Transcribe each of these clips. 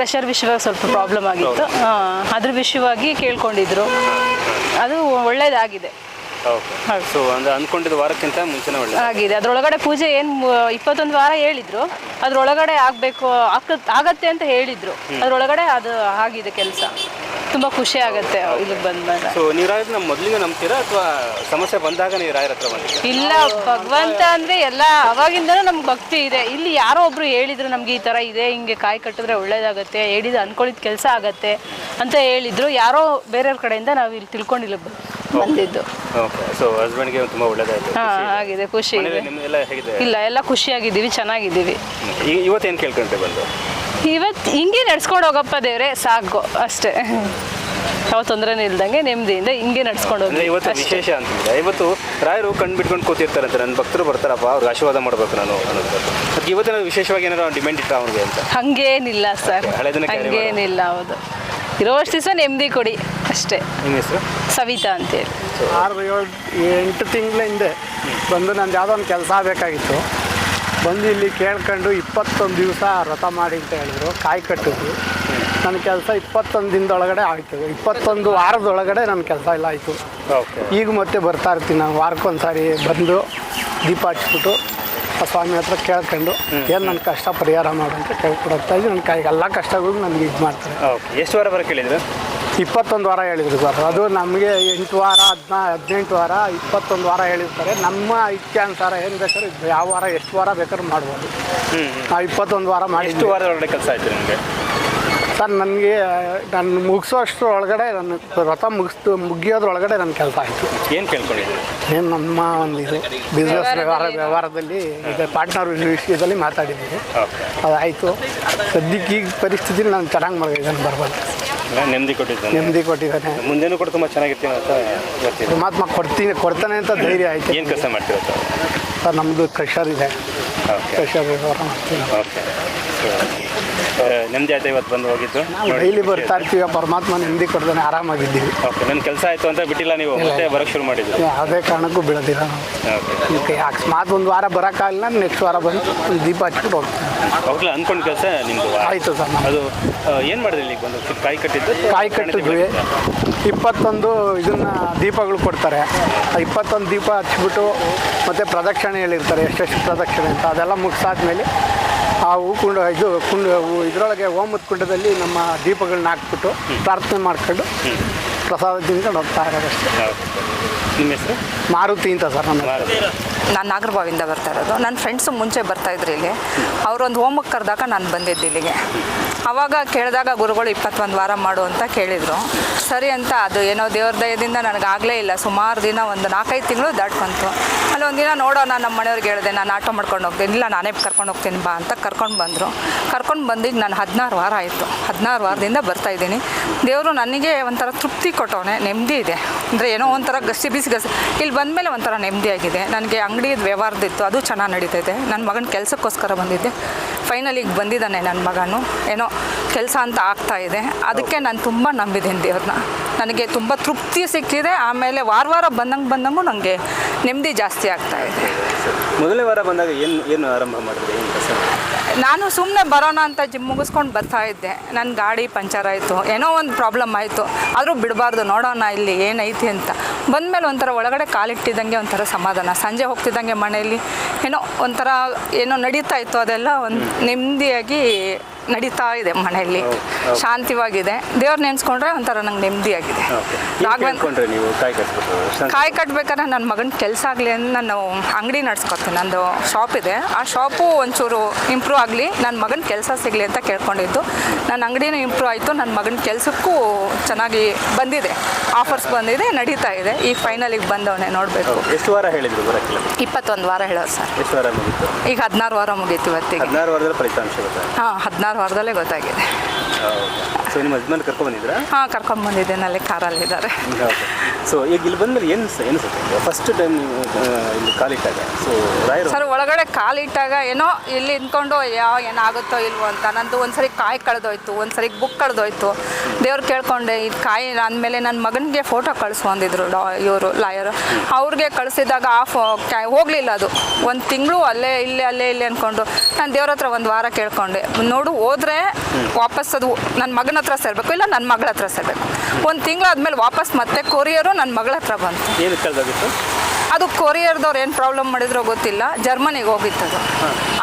Crusher ವಿಷಯವಾಗಿ ಸ್ವಲ್ಪ problem ಆಗಿತ್ತು. ಅದ್ರ ವಿಷಯವಾಗಿ ಕೇಳ್ಕೊಂಡಿದ್ರು. ಅದು ಒಳ್ಳೇದಾಗಿದೆ. ಸೊ ಅಂದ್ರೆ ವಾರಕ್ಕಿಂತ ಮುಂಚೆನೇ ಒಳ್ಳೆ ಆಗಿದೆ. ಅದ್ರೊಳಗಡೆ ಪೂಜೆ ಏನು ಇಪ್ಪತ್ತೊಂದು ವಾರ ಹೇಳಿದ್ರು. ಅದ್ರೊಳಗಡೆ ಆಗಬೇಕು ಆಗತ್ತೆ ಅಂತ ಹೇಳಿದ್ರು. ಅದ್ರೊಳಗಡೆ ಅದು ಆಗಿದೆ ಕೆಲಸ. ತುಂಬ ಖುಷಿ ಆಗುತ್ತೆ ಇಲ್ಲಿಗೆ ಬಂದ್ಮೇಲೆ ಸೊ ನೀವು ರಾಯರ್ ನಮ್ಮ ಮೊದಲಿಂದ ನಂಬ್ತೀರಾ ಅಥವಾ ಸಮಸ್ಯೆ ಬಂದಾಗ ನೀವು ರಾಯರ ಹತ್ರ ಬಂದಿದ್ದೀರಾ? ಇಲ್ಲ ಭಗವಂತ ಅಂದ್ರೆ ಎಲ್ಲ ಅವಾಗಿಂದನೂ ನಮ್ಗೆ ಭಕ್ತಿ ಇದೆ. ಇಲ್ಲಿ ಯಾರೋ ಒಬ್ರು ಹೇಳಿದ್ರು ನಮ್ಗೆ ಈ ತರ ಇದೆ ಹಿಂಗೆ ಕಾಯಿ ಕಟ್ಟಿದ್ರೆ ಒಳ್ಳೇದಾಗುತ್ತೆ ಹೇಳಿದ ಅನ್ಕೊಳಿದ ಕೆಲಸ ಆಗತ್ತೆ ಅಂತ ಹೇಳಿದ್ರು. ಯಾರೋ ಬೇರೆಯವ್ರ ಕಡೆಯಿಂದ ನಾವು ಇಲ್ಲಿ ತಿಳ್ಕೊಂಡಿಲ್ಲ ಇಲ್ಲಿ ಬಂದಿದ್ದು. ಓಕೆ ಸೊ ಹಸ್ಬೆಂಡ್ಗೆ ತುಂಬ ಒಳ್ಳೇದಾಯ್ತು ಹಾ ಆಗಿದೆ ಖುಷಿ ಇದೆ. ಹೇಗಿದೆ ಇಲ್ಲ ಎಲ್ಲ ಖುಷಿಯಾಗಿದ್ದೀವಿ ಚೆನ್ನಾಗಿದ್ದೀವಿ. ಇವತ್ತೇನು ಕೇಳ್ಕೊಂಡ್ರೆ ಬಂದು? ಇವತ್ತು ಹಿಂಗೆ ನಡ್ಸ್ಕೊಂಡು ಹೋಗಪ್ಪ ದೇವ್ರೆ ಸಾಕು ಅಷ್ಟೇ. ಯಾವ ತೊಂದರೆನೂ ಇಲ್ದಂಗೆ ನೆಮ್ಮದಿಯಿಂದ ಹಿಂಗೆ ನಡ್ಸ್ಕೊಂಡು ಅಂದ್ರೆ ಹೋಗಿ ಇವತ್ತು ವಿಶೇಷ ಅಂತಂದ್ರೆ ಇವತ್ತು ರಾಯರು ಕಣ್ಣು ಬಿಟ್ಕೊಂಡು ಕೂತಿರ್ತಾರಂತೆ ನನ್ನ ಭಕ್ತರು ಬರ್ತಾರಪ್ಪ ಅವ್ರಿಗೆ ಆಶೀರ್ವಾದ ಮಾಡ್ಬೇಕು ನಾನು ಅನ್ನೋದು ಅದಕ್ಕೆ ಇವತ್ತಿನ ವಿಶೇಷವಾಗಿ ಏನಾರ ಡಿಮ್ಯಾಂಡ್ ಇಟ್ಟ ಅವ್ರಿಗೆ ಅಂತ? ಹಂಗೇನಿಲ್ಲ ಸರ್. ಹಳೆ carry ಮಾಡೋದು. ಹಂಗೇನಿಲ್ಲ ಹೌದು. ಇರೋಷ್ಟು ದಿವಸ ನೆಮ್ಮದಿ ಕೊಡಿ ಅಷ್ಟೇ. ನಿಮ್ಮ ಹೆಸರು? ಸವಿತಾ ಅಂತೇಳಿ. ಆರು ಏಳು ಎಂಟು ತಿಂಗಳ ಹಿಂದೆ ಬಂದು ನಂದು ಯಾವುದೋ ಒಂದು ಕೆಲಸ ಬೇಕಾಗಿತ್ತು ಬಂದು ಇಲ್ಲಿ ಕೇಳ್ಕೊಂಡು ಇಪ್ಪತ್ತೊಂದು ದಿವಸ ವ್ರತ ಮಾಡಿ ಅಂತ ಹೇಳಿದ್ರು. ಕಾಯಿ ಕಟ್ಟಿದ್ರು ನನ್ನ ಕೆಲಸ ಇಪ್ಪತ್ತೊಂದು ದಿನದೊಳಗಡೆ ಆಯಿತು. ಇಪ್ಪತ್ತೊಂದು ವಾರದೊಳಗಡೆ ನನ್ನ ಕೆಲಸ ಎಲ್ಲ ಆಯಿತು. ಈಗ ಮತ್ತೆ ಬರ್ತಾ ಇರ್ತೀನಿ ನಾನು. ವಾರಕ್ಕೊಂದ್ಸಾರಿ ಬಂದು ದೀಪ ಹಚ್ಬಿಟ್ಟು ಆ ಸ್ವಾಮಿ ಹತ್ರ ಕೇಳ್ಕೊಂಡು ಏನು ನನ್ನ ಕಷ್ಟ ಪರಿಹಾರ ಮಾಡು ಅಂತ ಕೇಳ್ಕೊಡ್ತಾ ಇದ್ದೀನಿ. ನನ್ನ ಕೈಗೆ ಎಲ್ಲ ಕಷ್ಟಗಳು ನನಗೆ ಇದು ಮಾಡ್ತಾರೆ. ಎಷ್ಟು ವಾರ ಬರೋಕೆ ಹೇಳಿದ್ರು? ಇಪ್ಪತ್ತೊಂದು ವಾರ ಹೇಳಿದ್ರು ಸರ್. ಅದು ನಮಗೆ ಎಂಟು ವಾರ ಹದಿನಾ ಹದಿನೆಂಟು ವಾರ ಇಪ್ಪತ್ತೊಂದು ವಾರ ಹೇಳಿರ್ತಾರೆ. ನಮ್ಮ ಇಚ್ಛಾನುಸಾರ ಏನು ಬೇಕಾದ್ರೆ ಯಾವ ವಾರ ಎಷ್ಟು ವಾರ ಬೇಕಾದ್ರೂ ಮಾಡ್ಬೋದು. ಆ ನಾವು ಇಪ್ಪತ್ತೊಂದು ವಾರ ಎಷ್ಟು ವಾರ ಒಳ್ಳೆ ಕೆಲಸ ಆಯಿತು ನಿಮಗೆ? ಸರ್ ನನಗೆ ನಾನು ಮುಗಿಸೋಷ್ಟು ಒಳಗಡೆ ನನ್ನ ವ್ರತ ಮುಗಿಸ್ತು ಮುಗಿಯೋದ್ರೊಳಗಡೆ ನನ್ನ ಕೆಲಸ ಆಯಿತು. ಏನು ಕೇಳ್ಕೊಂಡಿದ್ದೀನಿ ಏನು ನಮ್ಮ ಒಂದು ಇದು ಬಿಸ್ನೆಸ್ ವ್ಯವಹಾರ ವ್ಯವಹಾರದಲ್ಲಿ ಇದೆ ಪಾರ್ಟ್ನರ್ ವಿಷಯದಲ್ಲಿ ಮಾತಾಡಿದ್ದೀವಿ. ಅದಾಯಿತು. ಸದ್ಯಕ್ಕೆ ಈಗ ಪರಿಸ್ಥಿತಿ ನಾನು ಚೆನ್ನಾಗಿ ಮಾಡಿದ್ದೀನಿ ಬರ್ಬೋದು. ನೆಮ್ಮದಿ ಕೊಟ್ಟಿದ್ದಾನೆ. ನೆಮ್ಮದಿ ಕೊಟ್ಟಿದ್ದಾನೆ. ಮುಂದೆನೂ ಕೂಡ ತುಂಬ ಚೆನ್ನಾಗಿರ್ತೀನಿ ಅಂತ ಗೊತ್ತಿದೆ. ಪರಮಾತ್ಮ ಕೊಡ್ತೀನಿ ಕೊಡ್ತಾನೆ ಅಂತ ಧೈರ್ಯ ಆಯಿತು. ಏನು ಕೆಲಸ ಮಾಡ್ತೀರಾ ಸರ್? ನಮ್ಮದು ಕ್ರೆಷರ್ ಇದೆ. ಕ್ರಷರ್ ಓಕೆ ನೆಮ್ಮದಿ ಆಯ್ತು ಇವತ್ತು ಬಂದು ಹೋಗಿದ್ದು? ಡೈಲಿ ಬರ್ತಾ ಇರ್ತೀವಿ ಪರಮಾತ್ಮ ನೆಮ್ಮದಿ ಕೊಡ್ತಾನೆ ಆರಾಮಾಗಿದ್ದೀವಿ. ಓಕೆ ನನ್ನ ಕೆಲಸ ಆಯಿತು ಅಂತ ಬಿಟ್ಟಿಲ್ಲ ನೀವು ಮತ್ತೆ ಬರೋಕ್ಕೆ ಶುರು ಮಾಡಿದ್ದು ಯಾವುದೇ ಕಾರಣಕ್ಕೂ ಬಿಡೋದಿಲ್ಲ ನಾವು. ಓಕೆ ಅಕಸ್ಮಾತ್ ಒಂದು ವಾರ ಬರೋಕ್ಕಾಗಲಿಲ್ಲ ನೆಕ್ಸ್ಟ್ ವಾರ ಬಂದು ದೀಪ ಹಚ್ಬಿಟ್ಟು ಹೋಗ್ತೀವಿ. ಅವಾಗಲೇ ಅಂದ್ಕೊಂಡು ಕೆಲಸ ನಿಮ್ಮದು ಆಯಿತು ಸರ್. ಅದು ಏನು ಮಾಡಿದ್ರಿ ಇಲ್ಲಿಗೆ ಬಂದು? ಕಾಯಿ ಕಟ್ಟಿದ್ದು ಕಾಯಿ ಕಟ್ಟಿದ್ವಿ. ಇಪ್ಪತ್ತೊಂದು ಇದನ್ನ ದೀಪಗಳು ಕೊಡ್ತಾರೆ. ಆ ಇಪ್ಪತ್ತೊಂದು ದೀಪ ಹಚ್ಬಿಟ್ಟು ಮತ್ತು ಪ್ರದಕ್ಷಿಣೆ ಹೇಳಿರ್ತಾರೆ ಎಷ್ಟೆಷ್ಟು ಪ್ರದಕ್ಷಿಣೆ ಅಂತ. ಅದೆಲ್ಲ ಮುಗಿಸಾದ್ಮೇಲೆ ಆ ಹೂ ಕುಂಡ ಇದು ಕುಂಡ ಇದರೊಳಗೆ ಹೋಮದ ಕುಂಡದಲ್ಲಿ ನಮ್ಮ ದೀಪಗಳನ್ನ ಹಾಕ್ಬಿಟ್ಟು ಪ್ರಾರ್ಥನೆ ಮಾಡ್ಕೊಂಡು ಪ್ರಸಾದ ತಿನ್ಕೊಂಡು ಹೋಗ್ತಾ ಇರೋದಷ್ಟೇ. ನಿಮ್ಮ ಹೆಸರು? ಮಾರುತಿ ಅಂತ ಸರ್ ನಮ್ಮ. ನಾನು ನಾಗರಬಾವಿಂದ ಬರ್ತಾ ಇರೋದು. ನನ್ನ ಫ್ರೆಂಡ್ಸು ಮುಂಚೆ ಬರ್ತಾ ಇದ್ರು ಇಲ್ಲಿ ಅವರೊಂದು ಹೋಮಕ್ಕೆ ಕರೆದಾಗ ನಾನು ಬಂದಿದ್ದು ಇಲ್ಲಿಗೆ. ಅವಾಗ ಕೇಳಿದಾಗ ಗುರುಗಳು ಇಪ್ಪತ್ತೊಂದು ವಾರ ಮಾಡು ಅಂತ ಕೇಳಿದರು. ಸರಿ ಅಂತ ಅದು ಏನೋ ದೇವ್ರ ದಯದಿಂದ ನನಗಾಗಲೇ ಇಲ್ಲ. ಸುಮಾರು ದಿನ ಒಂದು ನಾಲ್ಕೈದು ತಿಂಗಳು ದಾಟ್ಕೊಂತು ಅಲ್ಲಿ ಒಂದಿನ ನೋಡೋಣ ನಮ್ಮ ಮನೆಯವ್ರಿಗೆ ಹೇಳಿದೆ, ನಾನು ಆಟೋ ಮಾಡ್ಕೊಂಡು ಹೋಗ್ತೀನಿ, ಇಲ್ಲ ನಾನೇ ಕರ್ಕೊಂಡು ಹೋಗ್ತೀನಿ, ಬಾ ಅಂತ ಕರ್ಕೊಂಡು ಬಂದರು. ಕರ್ಕೊಂಡು ಬಂದಿದ್ದು ನಾನು ಹದಿನಾರು ವಾರ ಆಯಿತು. ಹದಿನಾರು ವಾರದಿಂದ ಬರ್ತಾ ಇದ್ದೀನಿ. ದೇವರು ನನಗೆ ಒಂಥರ ತೃಪ್ತಿ ಕೊಟ್ಟವನೆ, ನೆಮ್ಮದಿ ಇದೆ. ಅಂದರೆ ಏನೋ ಒಂಥರ ಗಸಿ ಬಿಸಿ ಗಸಿ ಇಲ್ಲಿ ಬಂದಮೇಲೆ ಒಂಥರ ನೆಮ್ಮದಿ ಆಗಿದೆ. ನನಗೆ ಅಂಗಡಿ ವ್ಯವಹಾರದಿತ್ತು ಅದು ಚೆನ್ನಾಗಿ ನಡೀತೈತೆ. ನನ್ನ ಮಗನ ಕೆಲಸಕ್ಕೋಸ್ಕರ ಬಂದಿದ್ದೆ. ಫೈನಲ್ ಈಗ ಬಂದಿದ್ದಾನೆ ನನ್ನ ಮಗನು. ಏನೋ ಕೆಲಸ ಅಂತ ಆಗ್ತಾ ಇದೆ. ಅದಕ್ಕೆ ನಾನು ತುಂಬ ನಂಬಿದ್ದೀನಿ ದೇವ್ರನ್ನ. ನನಗೆ ತುಂಬ ತೃಪ್ತಿ ಸಿಕ್ಕಿದೆ. ಆಮೇಲೆ ವಾರ ವಾರ ಬಂದಂಗೆ ಬಂದಂಗೂ ನನಗೆ ನೆಮ್ಮದಿ ಜಾಸ್ತಿ ಆಗ್ತಾ ಇದೆ. ಮೊದಲನೇ ವಾರ ಬಂದಾಗ ಏನು ಏನು ಆರಂಭ ಮಾಡಿದ್ರಿ? ನಾನು ಸುಮ್ಮನೆ ಬರೋಣ ಅಂತ ಜಿಮ್ ಮುಗಿಸ್ಕೊಂಡು ಬರ್ತಾ ಇದ್ದೆ. ನನ್ನ ಗಾಡಿ ಪಂಚರ್ ಆಯಿತು. ಏನೋ ಒಂದು ಪ್ರಾಬ್ಲಮ್ ಆಯಿತು. ಆದರೂ ಬಿಡಬಾರ್ದು. ನೋಡೋಣ ಇಲ್ಲಿ ಏನೈತಿ ಅಂತ. ಬಂದಮೇಲೆ ಒಂಥರ ಒಳಗಡೆ ಕಾಲಿಟ್ಟಿದ್ದಂಗೆ ಒಂಥರ ಸಮಾಧಾನ. ಸಂಜೆ ಹೋಗ್ತಿದ್ದಂಗೆ ಮನೆಯಲ್ಲಿ ಏನೋ ಒಂಥರ ಏನೋ ನಡೀತಾ ಇತ್ತು ಅದೆಲ್ಲ ಒಂದು ನೆಮ್ಮದಿಯಾಗಿ ನಡೀತಾ ಇದೆ ಮನೆಯಲ್ಲಿ. ಶಾಂತಿವಾಗಿದೆ. ದೇವ್ರ ನೆನ್ಸ್ಕೊಂಡ್ರೆ ಒಂಥರ ನಂಗೆ ನೆಮ್ಮದಿಯಾಗಿದೆ. ಆಗಿದೆ ರಾಘವೇಂದ್ರ ನೀವು ಕಾಯಿ ಕಟ್ಬೇಕಾದ್ರೆ ನನ್ನ ಮಗನ ಕೆಲಸ ಆಗಲಿ ಅಂತ ನಾನು ಅಂಗಡಿ ನಡ್ಸ್ಕೊತೀನಿ. ನಂದು ಶಾಪ್ ಇದೆ. ಆ ಶಾಪು ಒಂಚೂರು ಇಂಪ್ರೂವ್ ಆಗಲಿ ನನ್ನ ಮಗನ ಕೆಲಸ ಸಿಗಲಿ ಅಂತ ಕೇಳ್ಕೊಂಡಿದ್ದು. ನನ್ನ ಅಂಗಡಿನೂ ಇಂಪ್ರೂವ್ ಆಯಿತು. ನನ್ನ ಮಗನ ಕೆಲಸಕ್ಕೂ ಚೆನ್ನಾಗಿ ಬಂದಿದೆ. ಆಫರ್ಸ್ ಬಂದಿದೆ ನಡೀತಾ ಇದೆ. ಈಗ ಫೈನಲಿಗೆ ಬಂದವನೇ ನೋಡಬೇಕು. ಎಷ್ಟು ವಾರ ಹೇಳಿದ್ರು ಇಪ್ಪತ್ತೊಂದು ವಾರ ಹೇಳೋರು ಸರ್. ಎಷ್ಟು ವಾರ ಮುಗೀತು? ಈಗ ಹದಿನಾರು ವಾರ ಮುಗೀತು ಇವತ್ತಿಗೆ. ಹದಿನಾರು ವಾರದಲ್ಲಿ ಫಲಿತಾಂಶ ಹಾಂ ಹದಿನಾರು ವಾರದಲ್ಲೇ ಗೊತ್ತಾಗಿದೆ. ಸೊ ನಿಮ್ಮ ಹಸ್ಬೆಂಡ್ ಕರ್ಕೊಂಡು ಬಂದಿದ್ರಾ ಹಾಂ ಕರ್ಕೊಂಬಂದಿದ್ದೇನೆ ಅಲ್ಲಿ ಕಾರಲ್ಲಿದ್ದಾರೆ ಸೊ ಈಗ ಇಲ್ಲಿ ಬಂದ್ಮೇಲೆ ಏನು ಏನಿಸುತ್ತೆ ಫಸ್ಟ್ ಟೈಮ್ ನೀವು ಇಲ್ಲಿ ಕಾಲಿಟ್ಟಾಗ ಸೊ ರಾಯರು ಸರ್ ಒಳಗಡೆ ಕಾಲಿಟ್ಟಾಗ ಏನೋ ಇಲ್ಲಿ ನಿಂತ್ಕೊಂಡು ಯಾವ ಏನಾಗುತ್ತೋ ಇಲ್ವೋ ಅಂತ. ನಂದು ಒಂದ್ಸರಿ ಕಾಯಿ ಕಳೆದೋಯ್ತು. ಒಂದ್ಸರಿ ಬುಕ್ ಕಳೆದೋಯ್ತು. ದೇವ್ರು ಕೇಳ್ಕೊಂಡೆ ಈ ಕಾಯಿ ಅಂದಮೇಲೆ ನನ್ನ ಮಗನಿಗೆ ಫೋಟೋ ಕಳಿಸು ಅಂದಿದ್ರು ಇವರು ಲಾಯರು. ಅವ್ರಿಗೆ ಕಳಿಸಿದಾಗ ಆ ಫೋ ಕ್ಯಾ ಹೋಗಲಿಲ್ಲ ಅದು. ಒಂದು ತಿಂಗಳು ಅಲ್ಲೇ ಇಲ್ಲೇ ಅಲ್ಲೇ ಇಲ್ಲೇ ಅಂದ್ಕೊಂಡು ನಾನು ದೇವ್ರ ಹತ್ರ ಒಂದು ವಾರ ಕೇಳ್ಕೊಂಡೆ. ನೋಡು ಹೋದ್ರೆ ವಾಪಸ್ ಅದು ನನ್ನ ಮಗನ ಹತ್ರ ಸೇರಬೇಕು ಇಲ್ಲ ನನ್ನ ಮಗಳ ಹತ್ರ ಸೇರಬೇಕು. ಒಂದು ತಿಂಗಳಾದ್ಮೇಲೆ ವಾಪಸ್ ಮತ್ತೆ ಕೊರಿಯರು ನನ್ನ ಮಗಳ ಹತ್ರ ಬಂತು. ಏನು ಕಳೆದೋಗಿತ್ತು? ಅದು ಕೊರಿಯರ್ದವ್ರು ಏನು ಪ್ರಾಬ್ಲಮ್ ಮಾಡಿದ್ರೋ ಗೊತ್ತಿಲ್ಲ ಜರ್ಮನಿಗೆ ಹೋಗಿತ್ತು ಅದು.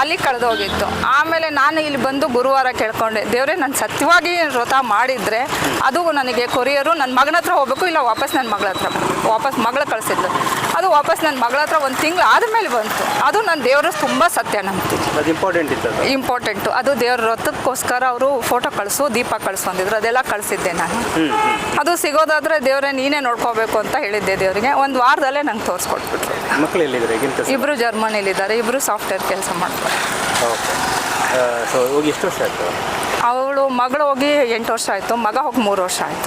ಅಲ್ಲಿ ಕಳೆದೋಗಿತ್ತು. ಆಮೇಲೆ ನಾನು ಇಲ್ಲಿ ಬಂದು ಗುರುವಾರ ಕೇಳ್ಕೊಂಡೆ ದೇವರೇ ನಾನು ಸತ್ಯವಾಗಿ ವ್ರತ ಮಾಡಿದರೆ ಅದು ನನಗೆ ಕೊರಿಯರು ನನ್ನ ಮಗನ ಹತ್ರ ಹೋಗಬೇಕು ಇಲ್ಲ ವಾಪಸ್ ನನ್ನ ಮಗಳ ಹತ್ರ. ವಾಪಸ್ ಮಗಳ ಕಳಿಸಿದ್ಲು ಅದು ವಾಪಸ್ ನನ್ನ ಮಗಳ ಹತ್ರ ಒಂದು ತಿಂಗಳು ಆದಮೇಲೆ ಬಂತು. ಅದು ನನ್ನ ದೇವರ ತುಂಬ ಸತ್ಯ ನಂಬ್ತೀನಿ. ಅದು ಇಂಪಾರ್ಟೆಂಟ್ ಇತ್ತು ಇಂಪಾರ್ಟೆಂಟು ಅದು ದೇವ್ರ ವ್ರತಕ್ಕೋಸ್ಕರ ಅವರು ಫೋಟೋ ಕಳಿಸು ದೀಪ ಕಳಿಸು ಅಂದಿದ್ರು. ಅದೆಲ್ಲ ಕಳಿಸಿದ್ದೆ ನಾನು. ಅದು ಸಿಗೋದಾದ್ರೆ ದೇವರೇ ನೀನೇ ನೋಡ್ಕೋಬೇಕು ಅಂತ ಹೇಳಿದ್ದೆ ದೇವರಿಗೆ. ಒಂದು ವಾರದಲ್ಲೇ ನಂಗೆ ತೋರಿಸ್ಕೊಟ್ಬಿಟ್ರು. ಮಕ್ಕಳು ಎಲ್ಲಿದ್ದಾರೆ ಇಬ್ಬರು ಜರ್ಮನಿಲಿದ್ದಾರೆ ಇಬ್ಬರು ಸಾಫ್ಟ್ವೇರ್ ಕೆಲಸ ಮಾಡ್ತಾರೆ. ಓಕೆ. ಸೊ ಹೋಗಿ ಎಷ್ಟು ವರ್ಷ ಆಯಿತು? ಅವಳು ಮಗಳು ಹೋಗಿ ಎಂಟು ವರ್ಷ ಆಯಿತು. ಮಗ ಹೋಗಿ ಮೂರು ವರ್ಷ ಆಯಿತು.